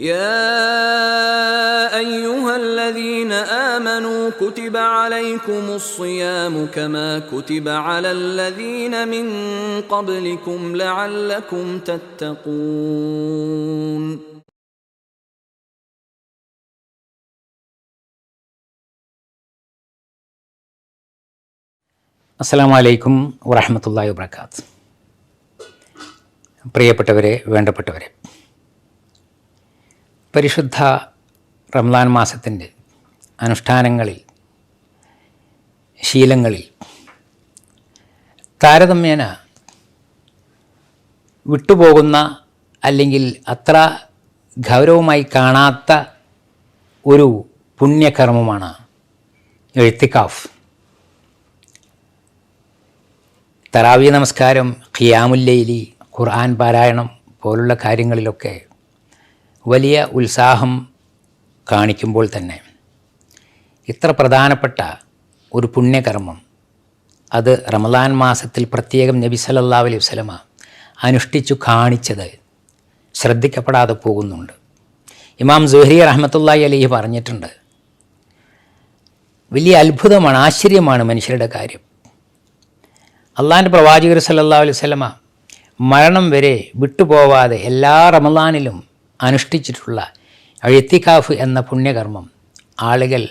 يا ايها الذين امنوا كتب عليكم الصيام كما كتب على الذين من قبلكم لعلكم تتقون അസ്സാം വലൈക്കും വറഹമത്തല്ലാ വാബർക്കാത്ത് പ്രിയപ്പെട്ടവരെ വേണ്ടപ്പെട്ടവരെ പരിശുദ്ധ റംലാൻ മാസത്തിന്റെ അനുഷ്ഠാനങ്ങളിൽ ശീലങ്ങളിൽ താരതമ്യേന വിട്ടുപോകുന്ന അല്ലെങ്കിൽ അത്ര ഗൗരവമായി കാണാത്ത ഒരു പുണ്യകർമ്മമാണ് എഴുത്തിക്കാഫ്. തറാവി നമസ്കാരം ഖിയാമുല്ലൈലി ഖുർആൻ പാരായണം പോലുള്ള കാര്യങ്ങളിലൊക്കെ വലിയ ഉത്സാഹം കാണിക്കുമ്പോൾ തന്നെ ഇത്ര പ്രധാനപ്പെട്ട ഒരു പുണ്യകർമ്മം അത് റമദാൻ മാസത്തിൽ പ്രത്യേകം നബി സല്ലല്ലാഹു അലൈഹി വസല്ലമ അനുഷ്ഠിച്ചു കാണിച്ചത് ശ്രദ്ധിക്കപ്പെടാതെ പോകുന്നുണ്ട്. ഇമാം സുഹരി റഹ്മത്തുള്ളാഹി അലിഹി പറഞ്ഞിട്ടുണ്ട് വലിയ അത്ഭുതമാണ് ആശ്ചര്യമാണ് മനുഷ്യരുടെ കാര്യം. അള്ളാഹിന്റെ പ്രവാചകർ സല്ലാ അലൈഹി വസല്ലമ മരണം വരെ വിട്ടുപോവാതെ എല്ലാ റമദാനിലും അനുഷ്ഠിച്ചിട്ടുള്ള എഴുത്തിക്കാഫ് എന്ന പുണ്യകർമ്മം ആളുകൾ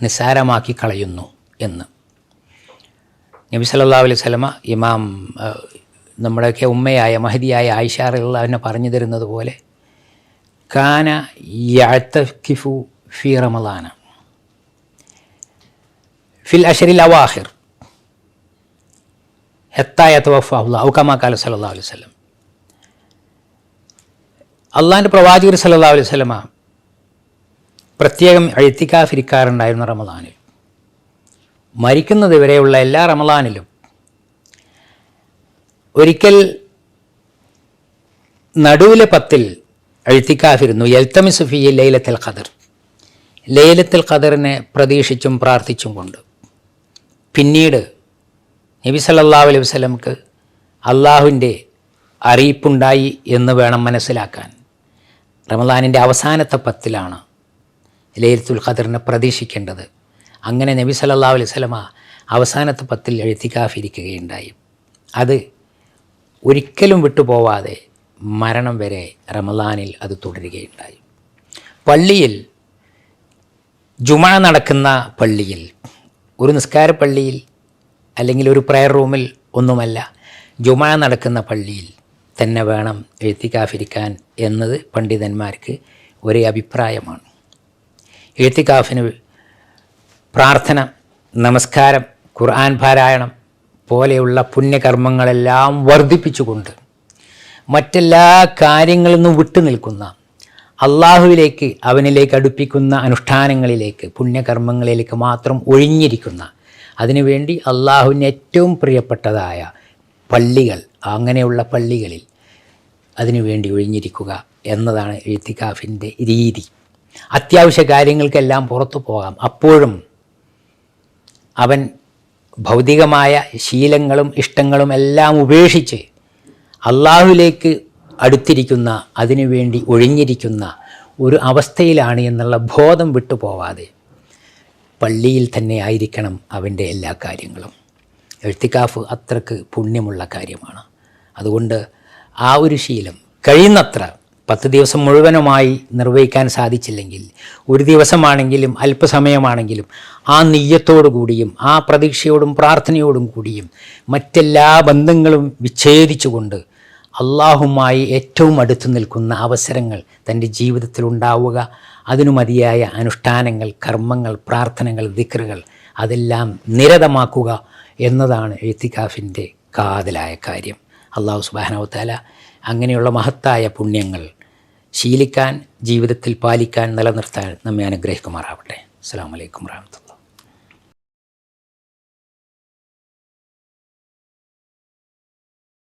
നിസ്സാരമാക്കി കളയുന്നു എന്ന്. നബി സല്ലാ അലൈഹി സ്വലമ ഇമാം നമ്മുടെയൊക്കെ ഉമ്മയായ മഹതിയായ ആയിഷ അവനെ പറഞ്ഞു തരുന്നത് പോലെ കാന യഅ്തകിഫു ഫി റമദാന ഫിൽ അഷരിൽ അവാഹിർ ഹെത്തായ തവഫാഹുല്ല ഔക്കമാ കാല സല്ലാ അലൈഹി സ്വലം അള്ളാഹിന്റെ പ്രവാചകർ സല്ലാ അലൈഹി സ്വലമ പ്രത്യേകം എഴുത്തിക്കാഫിരിക്കാറുണ്ടായിരുന്ന റമദാനിൽ. മരിക്കുന്നത് വരെയുള്ള എല്ലാ റമദാനിലും ഒരിക്കൽ നടുവിലെ പത്തിൽ എഴുത്തിക്കാഫിരുന്നു. എൽത്തമി സുഫി ലൈലത്തുൽ ഖദർ. ലൈലത്തൽ ഖദറിനെ പ്രതീക്ഷിച്ചും പ്രാർത്ഥിച്ചും കൊണ്ട്. പിന്നീട് നബി സല്ലാ അലൈഹി വസ്ലമക്ക് അള്ളാഹുവിന്റെ അറിയിപ്പുണ്ടായി എന്ന് വേണം മനസ്സിലാക്കാൻ. റമദാനിന്റെ അവസാനത്തെ പത്തിലാണ് ലൈലത്തുൽ ഖദറിനെ പ്രതീക്ഷിക്കേണ്ടത്. അങ്ങനെ നബി അലൈഹി വസല്ലമ അവസാനത്തെ പത്തിൽ എഴുത്തിക്കാഫിരിക്കുകയുണ്ടായി അത് ഒരിക്കലും വിട്ടുപോവാതെ മരണം വരെ റമദാനിൽ അത് തുടരുകയുണ്ടായി. പള്ളിയിൽ ജുമ നടക്കുന്ന പള്ളിയിൽ ഒരു നിസ്കാര പള്ളിയിൽ അല്ലെങ്കിൽ ഒരു പ്രെയർ റൂമിൽ ഒന്നുമല്ല ജുമ നടക്കുന്ന പള്ളിയിൽ തന്നെ വേണം എഴുത്തിക്കാഫിരിക്കാൻ എന്നത് പണ്ഡിതന്മാർക്ക് ഒരേ അഭിപ്രായമാണ്. എഴുത്തിക്കാഫിന് പ്രാർത്ഥന നമസ്കാരം ഖുർആൻ പാരായണം പോലെയുള്ള പുണ്യകർമ്മങ്ങളെല്ലാം വർദ്ധിപ്പിച്ചുകൊണ്ട് മറ്റെല്ലാ കാര്യങ്ങളിൽ നിന്നും വിട്ടു നിൽക്കുന്ന അള്ളാഹുവിലേക്ക് അവനിലേക്ക് അടുപ്പിക്കുന്ന അനുഷ്ഠാനങ്ങളിലേക്ക് പുണ്യകർമ്മങ്ങളിലേക്ക് മാത്രം ഒഴിഞ്ഞിരിക്കുന്ന അതിനുവേണ്ടി അള്ളാഹുവിന് ഏറ്റവും പ്രിയപ്പെട്ടതായ പള്ളികൾ അങ്ങനെയുള്ള പള്ളികളിൽ അതിനുവേണ്ടി ഒഴിഞ്ഞിരിക്കുക എന്നതാണ് എഴുത്തിക്കാഫിന്റെ രീതി. അത്യാവശ്യ കാര്യങ്ങൾക്കെല്ലാം പുറത്തു പോകാം. അപ്പോഴും അവൻ ഭൗതികമായ ശീലങ്ങളും ഇഷ്ടങ്ങളും എല്ലാം ഉപേക്ഷിച്ച് അള്ളാഹുലേക്ക് അടുത്തിരിക്കുന്ന അതിനുവേണ്ടി ഒഴിഞ്ഞിരിക്കുന്ന ഒരു അവസ്ഥയിലാണ് എന്നുള്ള ബോധം വിട്ടുപോവാതെ പള്ളിയിൽ തന്നെ ആയിരിക്കണം അവന്റെ എല്ലാ കാര്യങ്ങളും. എഴുത്തിക്കാഫ് അത്രയ്ക്ക് പുണ്യമുള്ള കാര്യമാണ്. അതുകൊണ്ട് ആ ഒരു ശീലം കഴിയുന്നത്ര പത്ത് ദിവസം മുഴുവനുമായി നിർവഹിക്കാൻ സാധിച്ചില്ലെങ്കിൽ ഒരു ദിവസമാണെങ്കിലും അല്പസമയമാണെങ്കിലും ആ നെയ്യത്തോടു കൂടിയും ആ പ്രതീക്ഷയോടും പ്രാർത്ഥനയോടും കൂടിയും മറ്റെല്ലാ ബന്ധങ്ങളും വിച്ഛേദിച്ചുകൊണ്ട് അള്ളാഹുമായി ഏറ്റവും അടുത്തു നിൽക്കുന്ന അവസരങ്ങൾ തന്റെ ജീവിതത്തിൽ ഉണ്ടാവുക. അതിനു മതിയായ അനുഷ്ഠാനങ്ങൾ കർമ്മങ്ങൾ പ്രാർത്ഥനകൾ ദിക്റുകൾ അതെല്ലാം നിരതമാക്കുക എന്നതാണ് എഴുത്തിക്കാഫിന്റെ കാതലായ കാര്യം. അള്ളാഹു സുബാനവത്താല അങ്ങനെയുള്ള മഹത്തായ പുണ്യങ്ങൾ ശീലിക്കാൻ ജീവിതത്തിൽ പാലിക്കാൻ നിലനിർത്താൻ നമ്മെ അനുഗ്രഹിക്കുമാറാവട്ടെ. അസ്സാം വലൈക്കും വാഹമത്തുള്ള